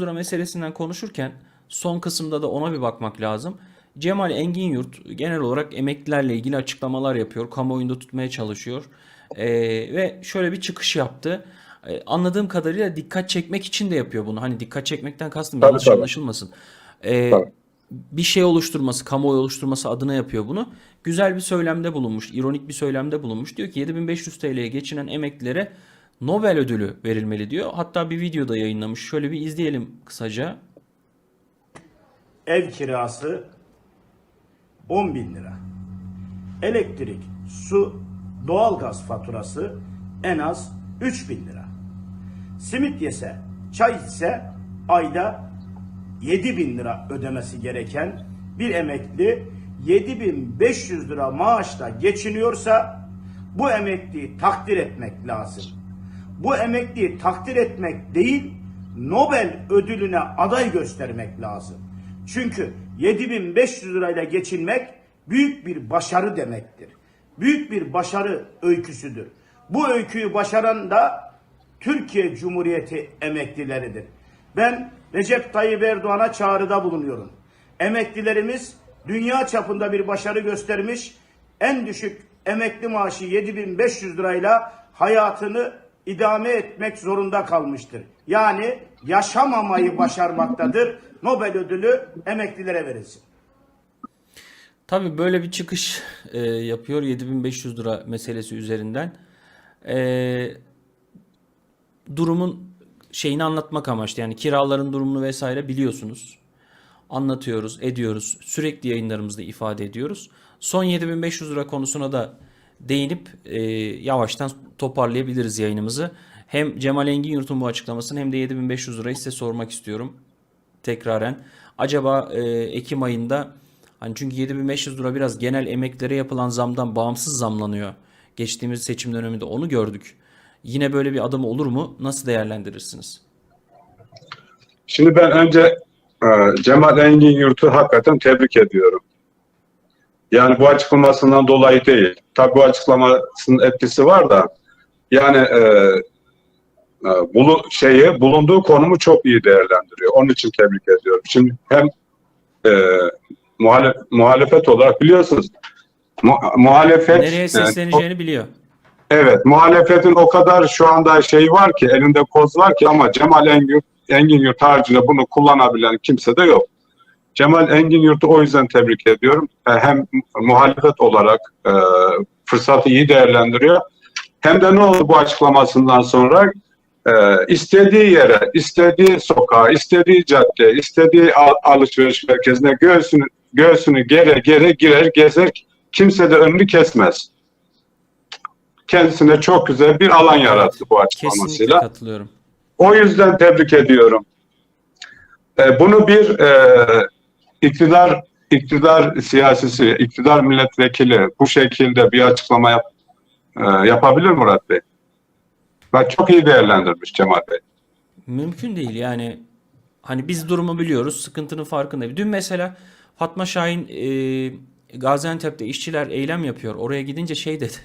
lira meselesinden konuşurken son kısımda da ona bir bakmak lazım. Cemal Engin Yurt genel olarak emeklilerle ilgili açıklamalar yapıyor. Kamuoyunda tutmaya çalışıyor. Ee, ve şöyle bir çıkış yaptı. Ee, anladığım kadarıyla dikkat çekmek için de yapıyor bunu. Hani dikkat çekmekten kastım Tabii, yanlış tabii. anlaşılmasın. Ee, Tabii. bir şey oluşturması, kamuoyu oluşturması adına yapıyor bunu. Güzel bir söylemde bulunmuş, ironik bir söylemde bulunmuş. Diyor ki 7500 TL'ye geçinen emeklilere Nobel ödülü verilmeli diyor. Hatta bir videoda yayınlamış. Şöyle bir izleyelim kısaca. Ev kirası 10 bin lira. Elektrik, su, doğalgaz faturası en az 3 bin lira. Simit yese, çay içse ayda 7 bin lira ödemesi gereken bir emekli 7500 lira maaşla geçiniyorsa bu emekliyi takdir etmek lazım. Bu emekliyi takdir etmek değil, Nobel ödülüne aday göstermek lazım. Çünkü 7500 lirayla geçinmek büyük bir başarı demektir. Büyük bir başarı öyküsüdür. Bu öyküyü başaran da Türkiye Cumhuriyeti emeklileridir. Ben Recep Tayyip Erdoğan'a çağrıda bulunuyorum. Emeklilerimiz dünya çapında bir başarı göstermiş. En düşük emekli maaşı 7500 lirayla hayatını idame etmek zorunda kalmıştır. Yani yaşamamayı başarmaktadır. Nobel ödülü emeklilere verilsin. Tabii böyle bir çıkış e, yapıyor 7500 lira meselesi üzerinden. E, durumun şeyini anlatmak amaçlı. Yani kiraların durumunu vesaire biliyorsunuz. Anlatıyoruz, ediyoruz. Sürekli yayınlarımızda ifade ediyoruz. Son 7500 lira konusuna da değinip e, yavaştan toparlayabiliriz yayınımızı. Hem Cemal Engin Yurt'un bu açıklamasını hem de 7500 lirayı size sormak istiyorum tekraren. Acaba e, Ekim ayında hani çünkü 7500 lira biraz genel emeklere yapılan zamdan bağımsız zamlanıyor. Geçtiğimiz seçim döneminde onu gördük. Yine böyle bir adım olur mu? Nasıl değerlendirirsiniz? Şimdi ben önce e, Cemal Engin Yurt'u hakikaten tebrik ediyorum. Yani bu açıklamasından dolayı değil. Tabii bu açıklamasının etkisi var da yani e, e, bulu, şeyi bulunduğu konumu çok iyi değerlendiriyor. Onun için tebrik ediyorum. Şimdi hem e, muhalef, muhalefet olarak biliyorsunuz mu, muhalefet Nereye e, sesleneceğini biliyor. Evet, muhalefetin o kadar şu anda şey var ki, elinde koz var ki ama Cemal Engin, Engin Yurt haricinde bunu kullanabilen kimse de yok. Cemal Engin Yurt'u o yüzden tebrik ediyorum. E, Hem muhalefet olarak e, fırsatı iyi değerlendiriyor. Hem de ne oldu bu açıklamasından sonra? E, istediği yere, istediği sokağa, istediği cadde, istediği al- alışveriş merkezine göğsünü, göğsünü gere gere girer, gezer. Kimse de önünü kesmez kendisine çok güzel bir alan yarattı bu Kesinlikle açıklamasıyla. katılıyorum. O yüzden tebrik ediyorum. E, bunu bir e, iktidar iktidar siyasisi, iktidar milletvekili bu şekilde bir açıklama yap, e, yapabilir Murat Bey. Bak çok iyi değerlendirmiş Cemal Bey. Mümkün değil yani. Hani biz durumu biliyoruz, sıkıntının farkındayız. Dün mesela Fatma Şahin e, Gaziantep'te işçiler eylem yapıyor. Oraya gidince şey dedi.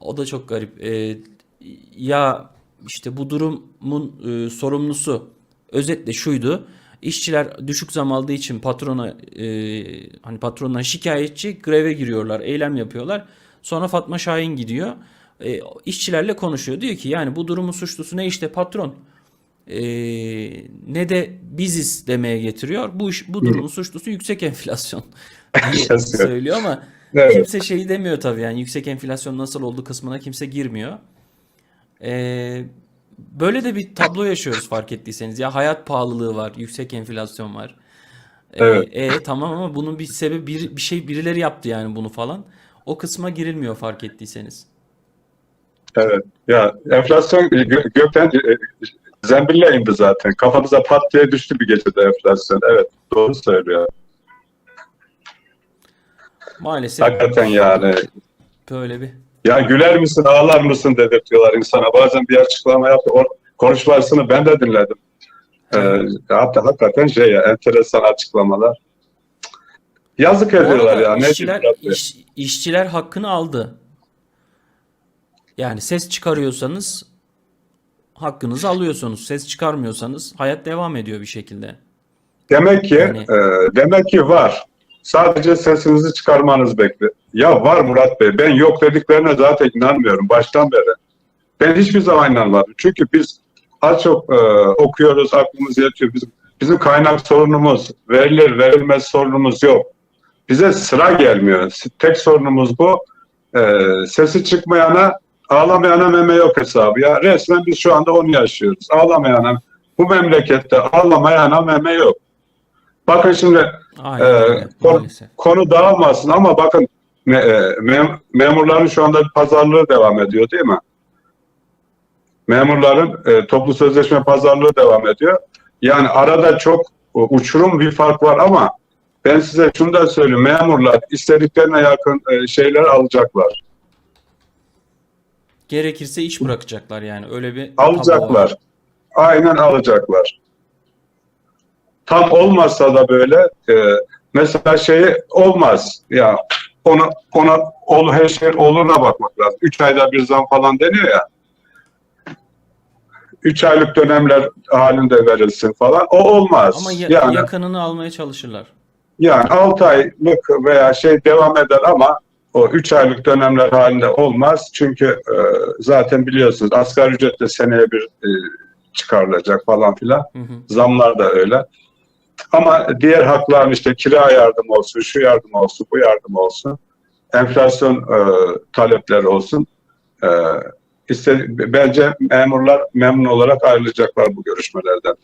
O da çok garip. E, ya işte bu durumun e, sorumlusu özetle şuydu. İşçiler düşük zam aldığı için patrona e, hani patrondan şikayetçi greve giriyorlar, eylem yapıyorlar. Sonra Fatma Şahin gidiyor. E, işçilerle konuşuyor. Diyor ki yani bu durumun suçlusu ne işte patron e, ne de biziz demeye getiriyor. Bu iş, bu durumun suçlusu yüksek enflasyon diye söylüyor ama Evet. kimse şeyi demiyor tabii yani yüksek enflasyon nasıl oldu kısmına kimse girmiyor. E, böyle de bir tablo yaşıyoruz fark ettiyseniz. Ya hayat pahalılığı var, yüksek enflasyon var. E, Evet. e, tamam ama bunun bir sebebi bir, bir şey birileri yaptı yani bunu falan. O kısma girilmiyor fark ettiyseniz. Evet. Ya enflasyon gö- gökten e, zembille indi zaten. Kafamıza pat diye düştü bir gecede enflasyon. Evet, doğru söylüyor. Maalesef Hakikaten yani böyle bir Ya güler misin, ağlar mısın dedirtiyorlar insana. Bazen bir açıklama yaptı. O konuşmasını ben de dinledim. Ee, hatta hakikaten şey ya, enteresan açıklamalar. Yazık ediyorlar ya. Ne işçiler, Bey? iş- işçiler hakkını aldı. Yani ses çıkarıyorsanız hakkınızı alıyorsunuz. Ses çıkarmıyorsanız hayat devam ediyor bir şekilde. Demek ki Yani- e, demek ki var. Sadece sesinizi çıkarmanız bekle. Ya var Murat Bey. Ben yok dediklerine zaten inanmıyorum baştan beri. Ben hiçbir zaman inanmadım. Çünkü biz az çok e, okuyoruz, aklımız yetiyor. Bizim, bizim kaynak sorunumuz, verilir verilmez sorunumuz yok. Bize sıra gelmiyor. Tek sorunumuz bu. E, sesi çıkmayana, ağlamayana meme yok hesabı. Ya resmen biz şu anda onu yaşıyoruz. Ağlamayana, bu memlekette ağlamayana meme yok. Bakın şimdi Aynen öyle, konu, maalesef. konu dağılmasın ama bakın me- e, mem- memurların şu anda pazarlığı devam ediyor değil mi? Memurların e, toplu sözleşme pazarlığı devam ediyor. Yani arada çok e, uçurum bir fark var ama ben size şunu da söyleyeyim. Memurlar istediklerine yakın e, şeyler alacaklar. Gerekirse iş bırakacaklar yani. Öyle bir. Alacaklar. Aynen alacaklar. Tam olmazsa da böyle e, mesela şey olmaz. Ya ona ona ol her şey oluruna bakmak lazım. Üç ayda bir zam falan deniyor ya. Üç aylık dönemler halinde verilsin falan. O olmaz. Ama ya- yani yakınını almaya çalışırlar. yani 6 aylık veya şey devam eder ama o 3 aylık dönemler halinde olmaz. Çünkü e, zaten biliyorsunuz asgari ücret de seneye bir e, çıkarılacak falan filan. Hı hı. Zamlar da öyle. Ama diğer hakların işte kira yardım olsun, şu yardım olsun, bu yardım olsun, enflasyon e, talepleri olsun. E, iste- bence memurlar memnun olarak ayrılacaklar bu görüşmelerden.